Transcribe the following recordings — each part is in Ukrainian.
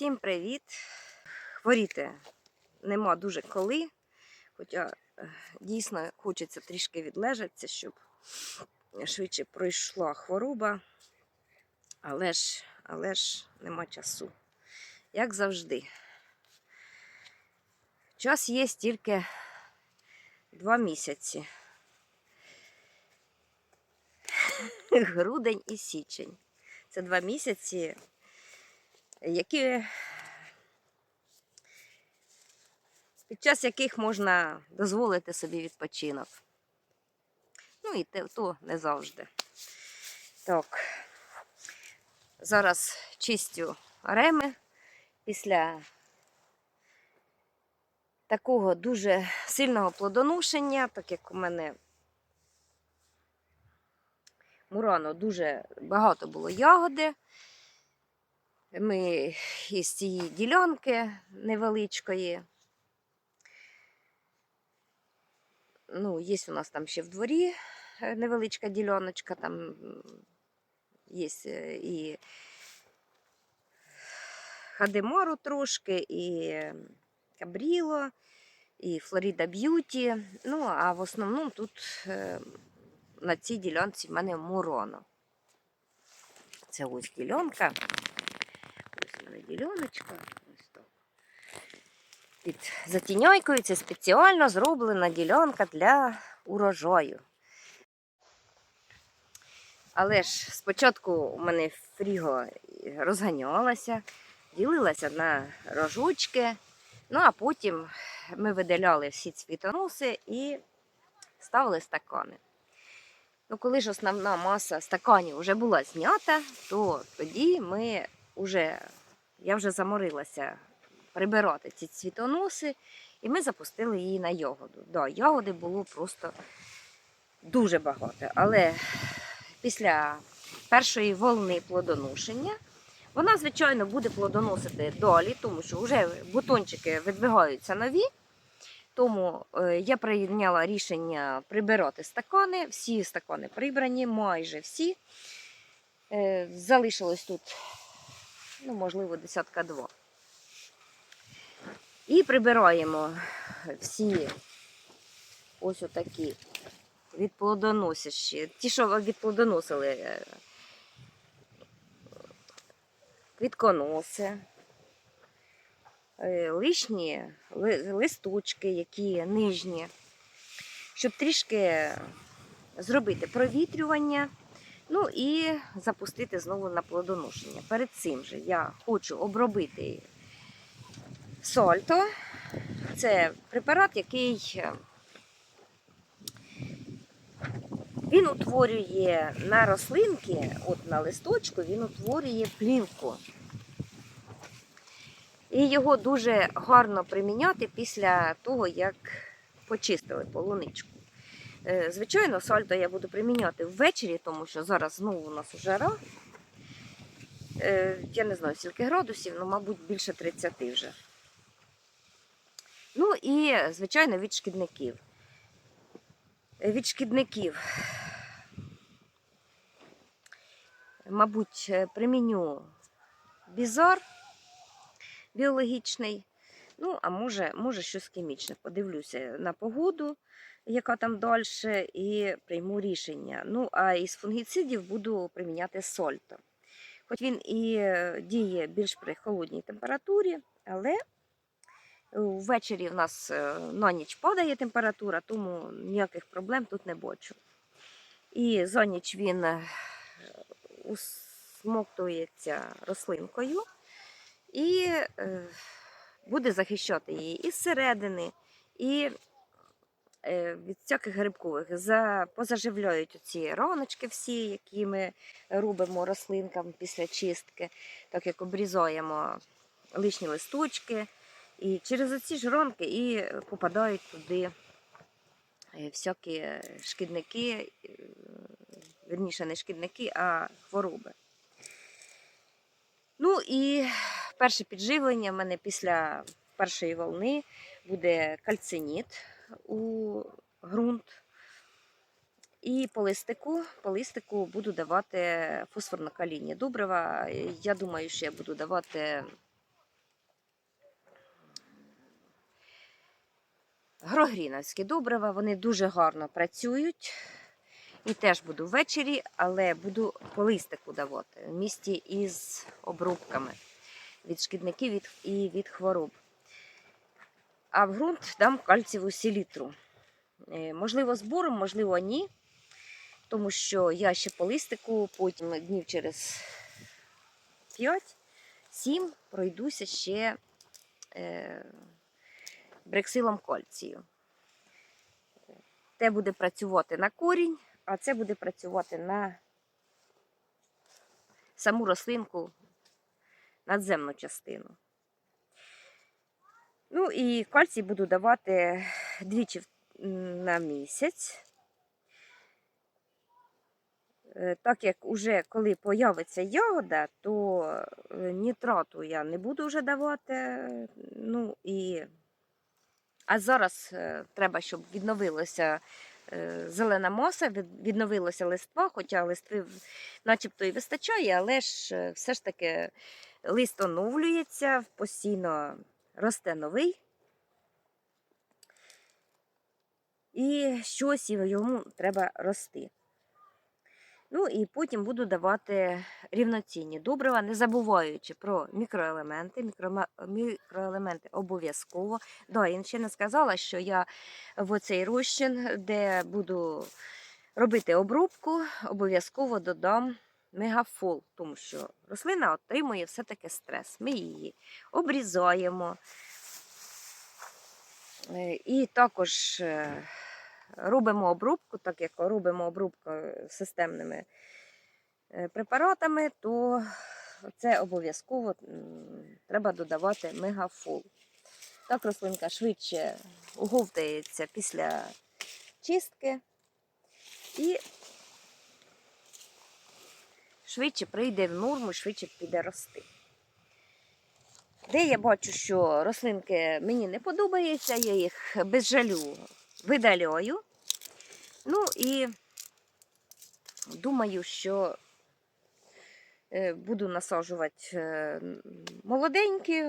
Всім привіт! Хворіти нема дуже коли, хоча е, дійсно хочеться трішки відлежатися, щоб швидше пройшла хвороба, але ж, але ж нема часу. Як завжди. Час є тільки два місяці. Грудень і січень. Це два місяці, які, під час яких можна дозволити собі відпочинок. Ну і те, то не завжди. Так, зараз чистю реми після такого дуже сильного плодоношення, так як у мене Мурано дуже багато було ягоди. Ми із цієї ділянки невеличкої. Ну, є у нас там ще в дворі е, невеличка діляночка, там є е, і Хадемору трошки, і Кабріло, і Флорида Б'юті. Ну, а в основному тут е, на цій ділянці в мене муроно. Це ось ділянка. Діляночка. Ось так. Під затіньойкою це спеціально зроблена ділянка для урожаю. Але ж спочатку у мене фріго розганялася, ділилася на рожочки, ну а потім ми видаляли всі цвітоноси і ставили стакани. Ну, коли ж основна маса стаканів вже була знята, то тоді ми вже, я вже заморилася прибирати ці цвітоноси, і ми запустили її на ягоду. Да, ягоди було просто дуже багато. Але після першої волни плодоношення вона, звичайно, буде плодоносити далі, тому що вже бутончики видвигаються нові. Тому е, я прийняла рішення прибирати стакани. Всі стакани прибрані, майже всі. Е, Залишилось тут, ну, можливо, десятка два. І прибираємо всі ось отакі відплодоносящі. Ті, що відплодоносили е, квітконоси е, лишні листочки, які нижні, щоб трішки зробити провітрювання, ну і запустити знову на плодоношення. Перед цим же я хочу обробити сольто. Це препарат, який е, він утворює на рослинки, от на листочку, він утворює плівку. І його дуже гарно приміняти після того, як почистили полуничку. Е, Звичайно, сальто я буду приміняти ввечері, тому що зараз знову у нас жара. Е, Я не знаю, скільки градусів, ну, мабуть, більше 30 вже. Ну і, звичайно, від шкідників. Е, Від шкідників, мабуть, приміню бізар біологічний. Ну, а може, може щось хімічне. Подивлюся на погоду, яка там далі, і прийму рішення. Ну, а із фунгіцидів буду приміняти сольто. Хоч він і е, діє більш при холодній температурі, але ввечері в нас е, на ніч падає температура, тому ніяких проблем тут не бачу. І за ніч він е, усмоктується рослинкою і е, буде захищати її і зсередини, і е, від всяких грибкових. За, позаживляють ці раночки всі, які ми робимо рослинкам після чистки, так як обрізаємо лишні листочки. І через ці ж ранки і попадають туди е, всякі шкідники, е, верніше не шкідники, а хвороби. Ну і перше підживлення в мене після першої волни буде кальциніт у ґрунт. І по листику по листику буду давати фосфорно каління добрива. Я думаю, що я буду давати грогріновські добрива, вони дуже гарно працюють. І теж буду ввечері, але буду по листику давати в місті із обробками від шкідників і від хвороб. А в ґрунт дам кальцієву селітру. Е, Можливо, збором, можливо, ні. Тому що я ще по листику, потім днів через 5-7 пройдуся ще е, брексилом кальцію. Те буде працювати на корінь, а це буде працювати на саму рослинку, надземну частину. Ну і кальцій буду давати двічі на місяць. Е, Так як уже коли появиться ягода, то е, нітрату я не буду вже давати. Ну і... А зараз е, треба, щоб відновилося е, зелена маса, від- відновилося листва, хоча листви начебто і вистачає, але ж все ж таки лист оновлюється, постійно росте новий. І щось йому треба рости. Ну і потім буду давати рівноцінні добрива, не забуваючи про мікроелементи. Мікрома- Мікроелементи обов'язково. Да, я ще не сказала, що я в оцей розчин, де буду робити обробку, обов'язково додам мегафол, тому що рослина отримує все-таки стрес. Ми її обрізаємо. Е, І також е, робимо обробку, так як робимо системними е, препаратами, то це обов'язково треба додавати мегафол. Так рослинка швидше оговтається після чистки і швидше прийде в норму, швидше піде рости. Де я бачу, що рослинки мені не подобаються, я їх без жалю видаляю. Ну і думаю, що е, буду насаджувати е, молоденькі,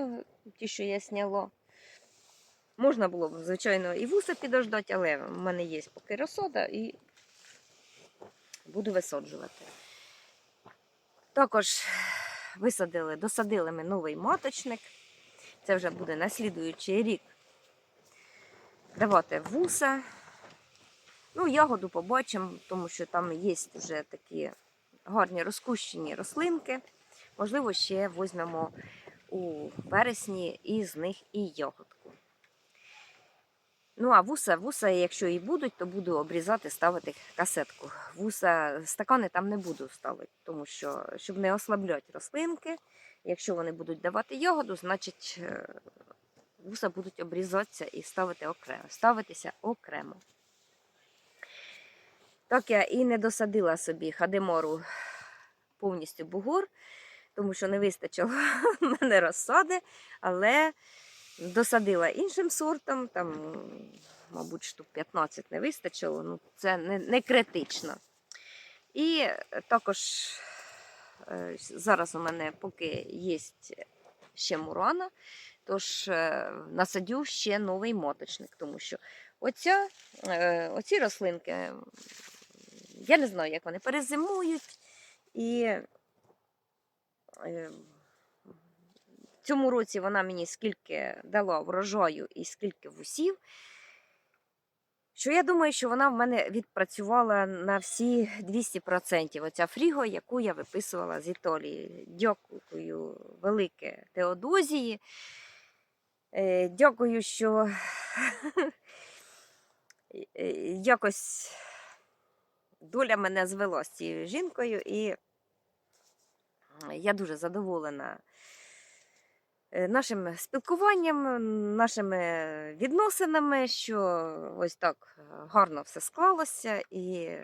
ті, що я сняла. Можна було б, звичайно, і вуса підождати, але в мене є поки розсода і буду висаджувати. Також висадили, досадили ми новий маточник. Це вже буде на слідуючий рік давати вуса. Ну, ягоду побачимо, тому що там є вже такі гарні розкущені рослинки. Можливо, ще візьмемо у вересні і з них і ягодку. Ну, а вуса, вуса, якщо і будуть, то буду обрізати, ставити касетку. Вуса, стакани там не буду ставити, тому що, щоб не ослабляти рослинки, якщо вони будуть давати ягоду, значить е, вуса будуть обрізатися і ставити окремо, ставитися окремо. Так я і не досадила собі хадемору повністю бугор, тому що не вистачило мене розсади, але досадила іншим сортом, там, мабуть, штук 15 не вистачило, ну це не, не критично. І також е, зараз у мене поки є ще мурана, тож е, насадю ще новий моточник, тому що оця, е, оці рослинки, я не знаю, як вони перезимують. І цьому році вона мені скільки дала врожаю і скільки вусів, що я думаю, що вона в мене відпрацювала на всі 200%. Оця фріго, яку я виписувала з Італії. Дякую велике Теодозії. Е, Дякую, що е, якось доля мене звела з цією жінкою, і я дуже задоволена нашим спілкуванням, нашими відносинами, що ось так е, гарно все склалося, і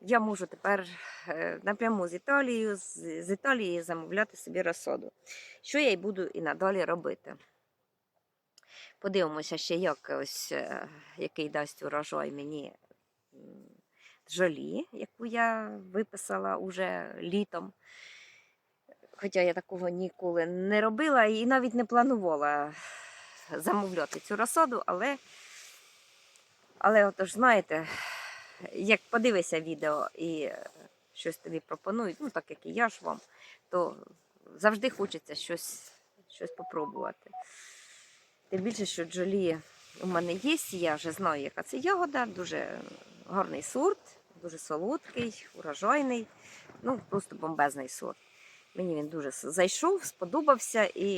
я можу тепер е, напряму з Італією, з, Італії замовляти собі розсоду, що я й буду і надалі робити. Подивимося ще, як ось, е, який дасть урожай мені м, жолі, яку я виписала уже літом. Хоча я такого ніколи не робила і навіть не планувала замовляти цю розсаду, але, але отож, знаєте, як подивишся відео і щось тобі пропонують, ну так як і я ж вам, то завжди хочеться щось, щось попробувати. Тим більше, що джолі у мене є, я вже знаю, яка це ягода, дуже гарний сорт, дуже солодкий, урожайний, ну просто бомбезний сорт. Мені він дуже зайшов, сподобався, і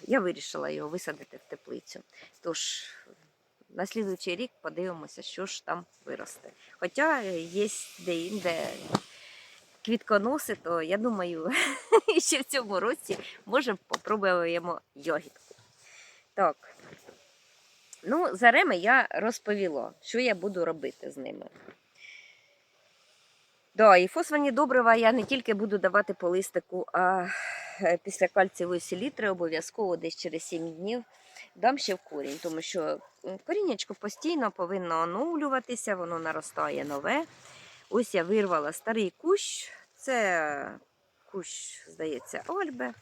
я вирішила його висадити в теплицю. Тож на слідуючий рік подивимося, що ж там виросте. Хоча є де-інде квітконоси, то я думаю, ще в цьому році може попробуємо йогітку. Так. Ну, за реми я розповіла, що я буду робити з ними. Да, і фосфорні добрива я не тільки буду давати по листику, а е, після кальцієвої селітри обов'язково десь через 7 днів дам ще в корінь, тому що м, постійно повинно оновлюватися, воно наростає нове. Ось я вирвала старий кущ, це кущ, здається, Ольбе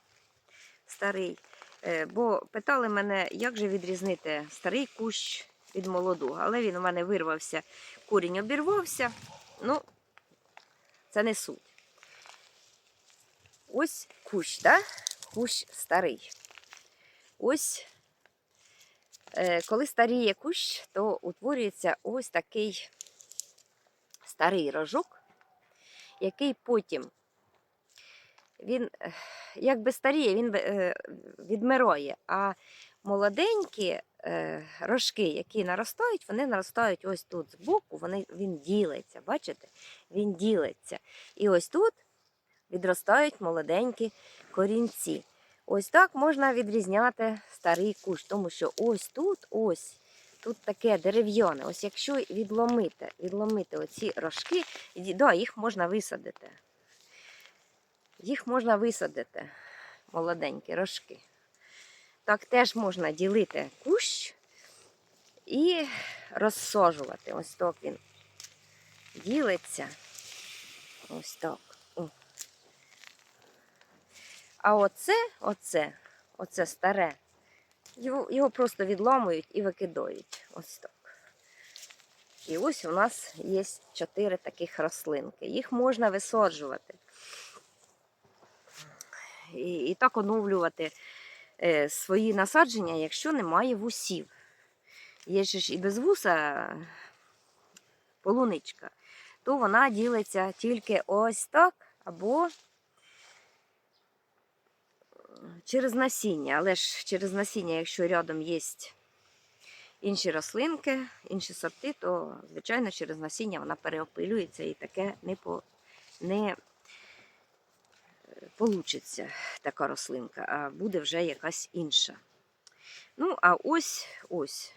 старий. Е, Бо питали мене, як же відрізнити старий кущ від молодого. Але він у мене вирвався, корінь обірвався. Ну, це не суть. Ось кущ, да? кущ старий. Ось, е, коли старіє кущ, то утворюється ось такий старий рожок, який потім він е, якби старіє, він е, відмирає, а молоденькі е, рожки, які наростають, вони наростають ось тут збоку, вони, він ділиться, бачите? Він ділиться. І ось тут відростають молоденькі корінці. Ось так можна відрізняти старий кущ, тому що ось тут, ось. Тут таке дерев'яне. Ось якщо відломити, відломити оці рожки, да, їх можна висадити. Їх можна висадити, молоденькі рожки. Так теж можна ділити кущ і розсаджувати. Ось так він ділиться. Ось так. О. А оце, оце, оце старе, його, його просто відламують і викидають. Ось так. І ось у нас є чотири таких рослинки. Їх можна висаджувати. І, і так оновлювати свої насадження, якщо немає вусів. Є ж і без вуса полуничка, то вона ділиться тільки ось так або через насіння. Але ж через насіння, якщо рядом є інші рослинки, інші сорти, то, звичайно, через насіння вона переопилюється і таке не, по, не получиться така рослинка, а буде вже якась інша. Ну, а ось ось.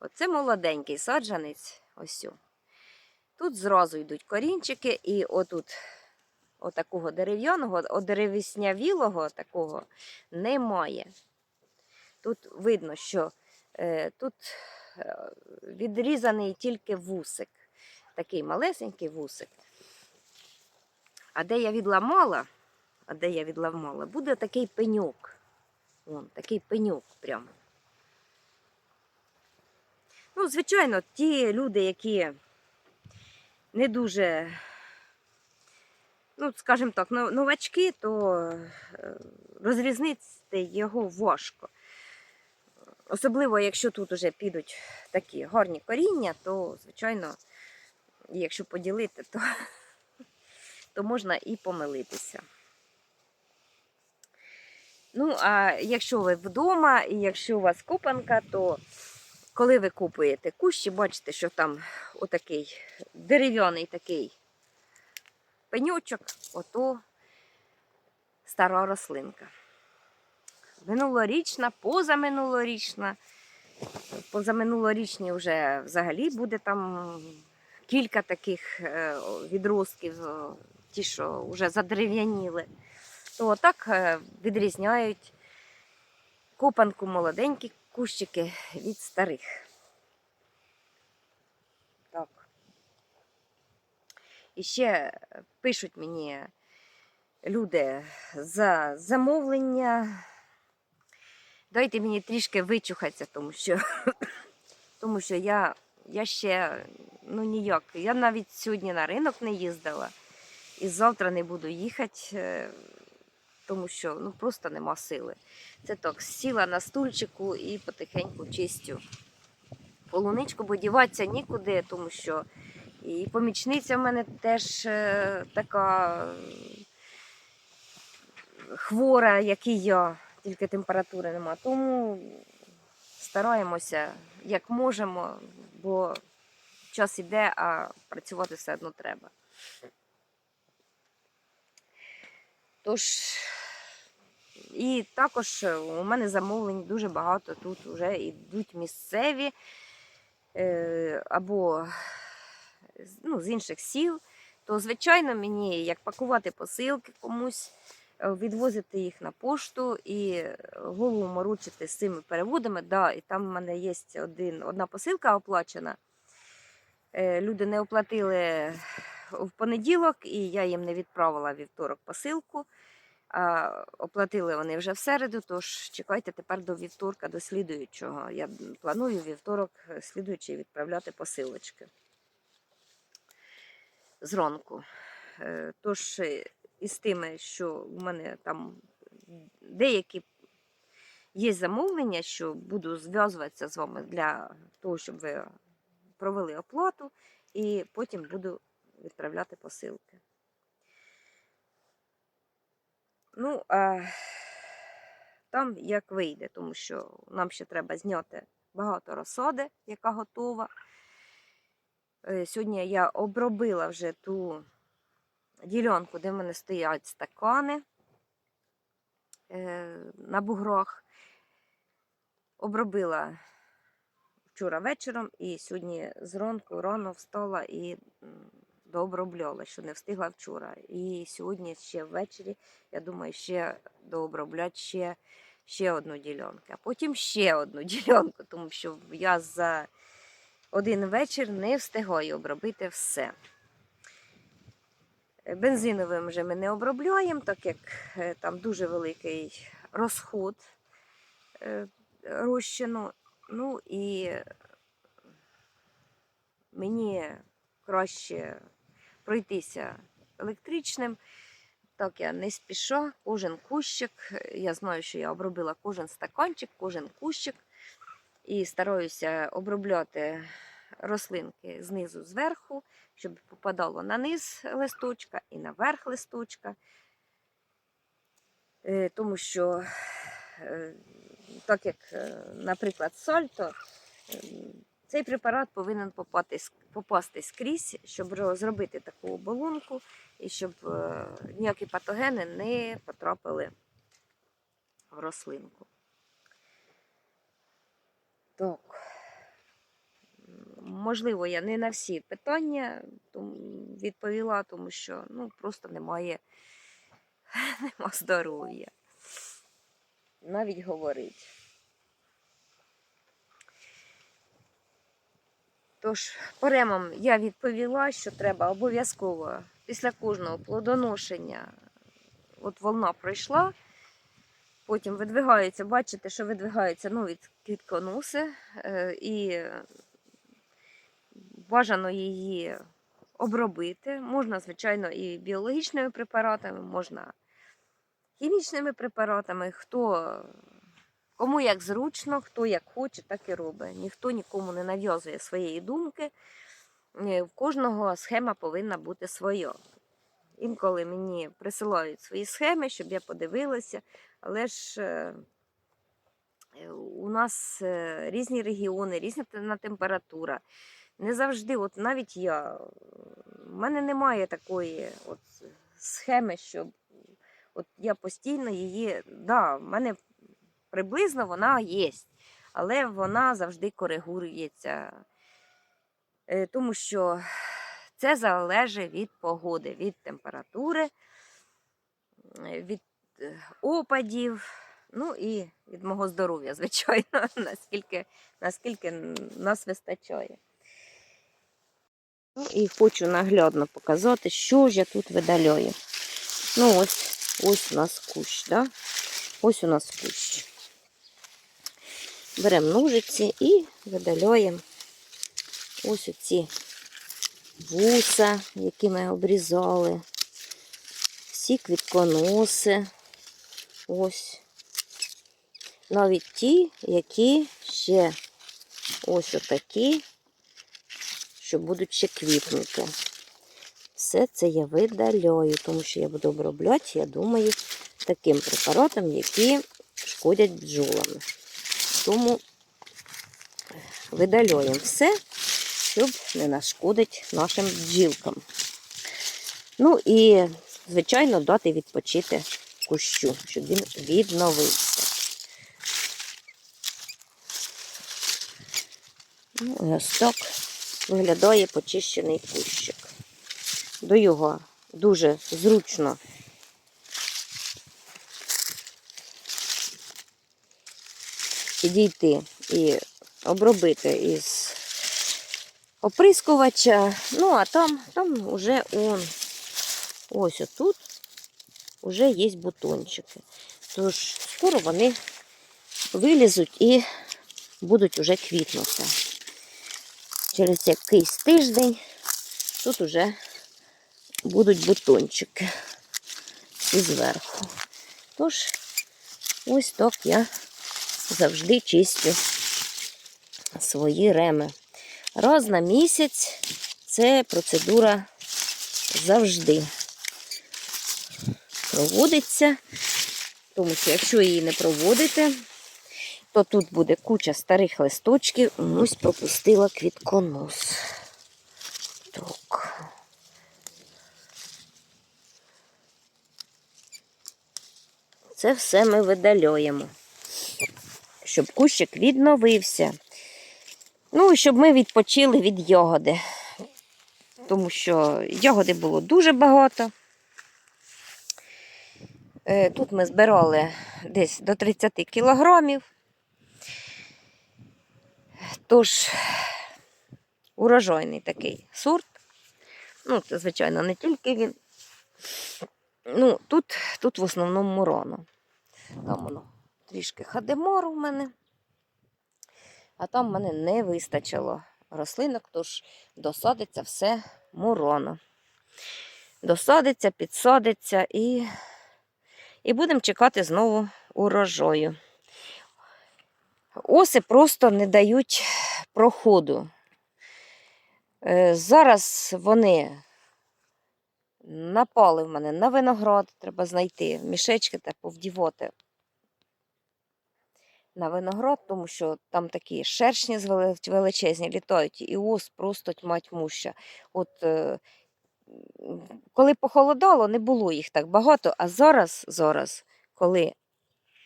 Оце молоденький саджанець. Ось. Тут зразу йдуть корінчики, і отут отакого дерев'яного, одеревіснявілого такого немає. Тут видно, що е, тут е, відрізаний тільки вусик. Такий малесенький вусик. А де я відламала, а де я відламала, буде такий пеньок. Вон, такий пеньок прямо. Ну, звичайно, ті люди, які не дуже, ну, скажімо так, новачки, то е, розрізнити його важко. Особливо, якщо тут уже підуть такі гарні коріння, то, звичайно, якщо поділити, то, то можна і помилитися. Ну, а якщо ви вдома і якщо у вас копанка, то коли ви купуєте кущі, бачите, що там отакий дерев'яний такий пенючок, ото стара рослинка. Минулорічна, позаминулорічна. Позаминулорічні вже взагалі буде там кілька таких е, відростків, ті, що вже задерев'яніли. То так е, відрізняють копанку молоденькі кущики від старих. Так. І ще пишуть мені люди за замовлення Дайте мені трішки вичухатися, тому що, тому що я, я ще ну ніяк. Я навіть сьогодні на ринок не їздила і завтра не буду їхати, е, тому що ну, просто нема сили. Це так, сіла на стульчику і потихеньку чистю полуничку, бо діватися нікуди, тому що і помічниця в мене теж е, така е, хвора, як і я, тільки температури нема. Тому стараємося як можемо, бо час іде, а працювати все одно треба. Тож, і також у мене замовлень дуже багато тут вже йдуть місцеві е, або ну, з інших сіл, то звичайно мені як пакувати посилки комусь, е, відвозити їх на пошту і голову морочити з цими переводами. Да, і там в мене є один, одна посилка оплачена. Е, Люди не оплатили в понеділок, і я їм не відправила вівторок посилку. А оплатили вони вже в середу, тож чекайте тепер до вівторка, до слідуючого. Я планую вівторок е, слідуючий відправляти посилочки зранку. Е, Тож е, із тими, що в мене там деякі є замовлення, що буду зв'язуватися з вами для того, щоб ви провели оплату, і потім буду відправляти посилки. Ну, а там як вийде, тому що нам ще треба зняти багато розсади, яка готова. Е, Сьогодні я обробила вже ту ділянку, де в мене стоять стакани е, на буграх. Обробила вчора вечором і сьогодні зранку рано встала і дообробляла, що не встигла вчора. І сьогодні ще ввечері, я думаю, ще дооброблять ще, ще одну ділянку, а потім ще одну ділянку, тому що я за один вечір не встигаю обробити все. Е, Бензиновим вже ми не обробляємо, так як е, там дуже великий розход е, розчину. Ну і мені краще пройтися електричним. Так, я не спіша, кожен кущик. Я знаю, що я обробила кожен стаканчик, кожен кущик. І стараюся обробляти рослинки знизу зверху, щоб попадало на низ листочка і на верх листочка. Е, Тому що, е, так як, е, наприклад, соль, то е, цей препарат повинен попасти, попасти скрізь, щоб зробити таку оболонку і щоб е, ніякі патогени не потрапили в рослинку. Так. Можливо, я не на всі питання відповіла, тому що ну, просто немає, нема здоров'я. Навіть говорить. Тож, поремам я відповіла, що треба обов'язково після кожного плодоношення, от волна пройшла, потім видвигаються, бачите, що видвигаються нові квітконоси, е, і бажано її обробити. Можна, звичайно, і біологічними препаратами, можна хімічними препаратами. Хто кому як зручно, хто як хоче, так і робить. Ніхто нікому не нав'язує своєї думки. Е, В кожного схема повинна бути своя. Інколи мені присилають свої схеми, щоб я подивилася, але ж е, е, у нас різні регіони, різна температура. Не завжди, от навіть я, в мене немає такої от схеми, щоб от я постійно її, да, в мене приблизно вона є, але вона завжди коригується. Е, Тому що це залежить від погоди, від температури, е, від е, опадів, ну і від мого здоров'я, звичайно, наскільки, наскільки нас вистачає. Ну, і хочу наглядно показати, що ж я тут видаляю. Ну, ось, ось у нас кущ, да? Ось у нас кущ. Беремо ножиці і видаляємо ось оці вуса, які ми обрізали, всі квітконоси. Ось. Навіть ті, які ще ось отакі, що будуть ще квітнути. Все це я видаляю, тому що я буду обробляти, я думаю, таким препаратом, які шкодять бджолами. Тому видаляємо все, щоб не нашкодить нашим бджілкам. Ну і, звичайно, дати відпочити кущу, щоб він відновився. Ну, і ось так виглядає почищений кущик. До його дуже зручно підійти і обробити із оприскувача. Ну, а там, там вже он, ось отут вже є бутончики. Тож скоро вони вилізуть і будуть уже квітнути. Через якийсь тиждень тут уже будуть бутончики і зверху. Тож, ось так я завжди чистю свої реми. Раз на місяць це процедура завжди проводиться, тому що якщо її не проводити, то тут буде куча старих листочків. Ось пропустила квітконос. Так. Це все ми видаляємо, щоб кущик відновився. Ну, і щоб ми відпочили від ягоди. Тому що ягоди було дуже багато. Е, Тут ми збирали десь до 30 кілограмів. Тож, урожайний такий сорт. Ну, це, звичайно, не тільки він. Ну, тут, тут в основному муроно. Там воно трішки хадемору в мене. А там в мене не вистачило рослинок, тож досадиться все муроно. Досадиться, підсадиться і, і будемо чекати знову урожаю. Оси просто не дають проходу. Е, Зараз вони напали в мене на виноград, треба знайти мішечки та повдівати на виноград, тому що там такі шершні величезні літають, і ос просто тьмать муща. От е, коли похолодало, не було їх так багато, а зараз, зараз, коли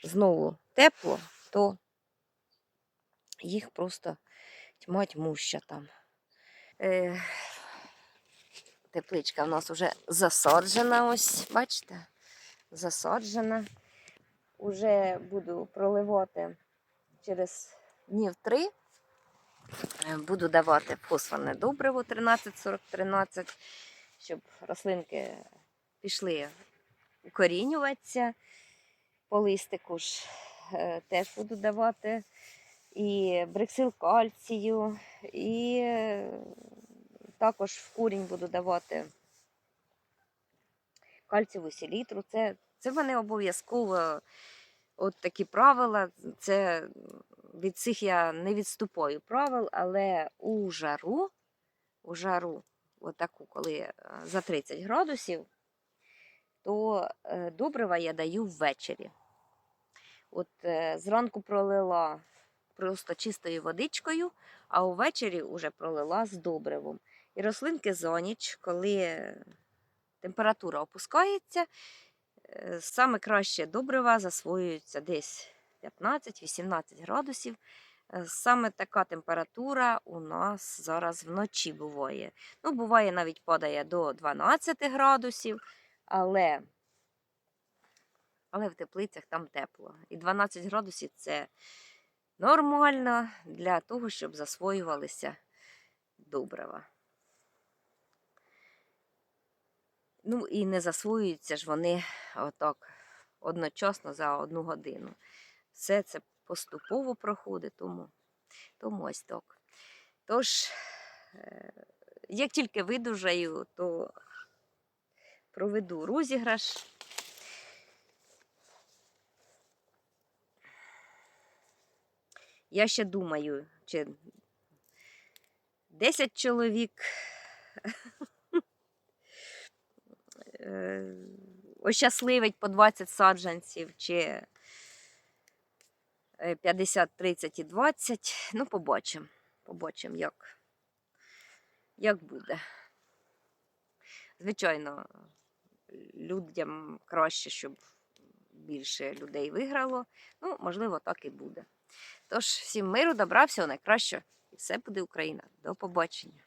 знову тепло, то їх просто тьма тьмуща там. Е, тепличка в нас вже засаджена, ось, бачите? Засаджена. Уже буду проливати через днів три. Е, Буду давати фосфорне добриво 13-40-13, щоб рослинки пішли укорінюватися. По листику ж е, теж буду давати і бриксил кальцію, і е, також в курінь буду давати кальцієву селітру. Це, це в мене обов'язково от такі правила. Це від цих я не відступаю правил, але у жару, у жару, отаку, коли е, за 30 градусів, то е, добрива я даю ввечері. От е, зранку пролила просто чистою водичкою, а увечері вже пролила з добривом. І рослинки за ніч, коли температура опускається, саме краще добрива засвоюються десь 15-18 градусів. Е, Саме така температура у нас зараз вночі буває. Ну, буває, навіть падає до 12 градусів, але, але в теплицях там тепло. І 12 градусів це нормально для того, щоб засвоювалися добрива. Ну і не засвоюються ж вони отак одночасно за одну годину. Все це поступово проходить, тому, тому ось так. Тож, е, як тільки видужаю, то проведу розіграш. Я ще думаю, чи 10 чоловік ощасливить по 20 саджанців, чи е, 50, 30 і 20. Ну, побачимо. Побачимо, як, як буде. Звичайно, людям краще, щоб більше людей виграло. Ну, можливо, так і буде. Тож, всім миру, добра, всього найкращого. І все буде Україна. До побачення.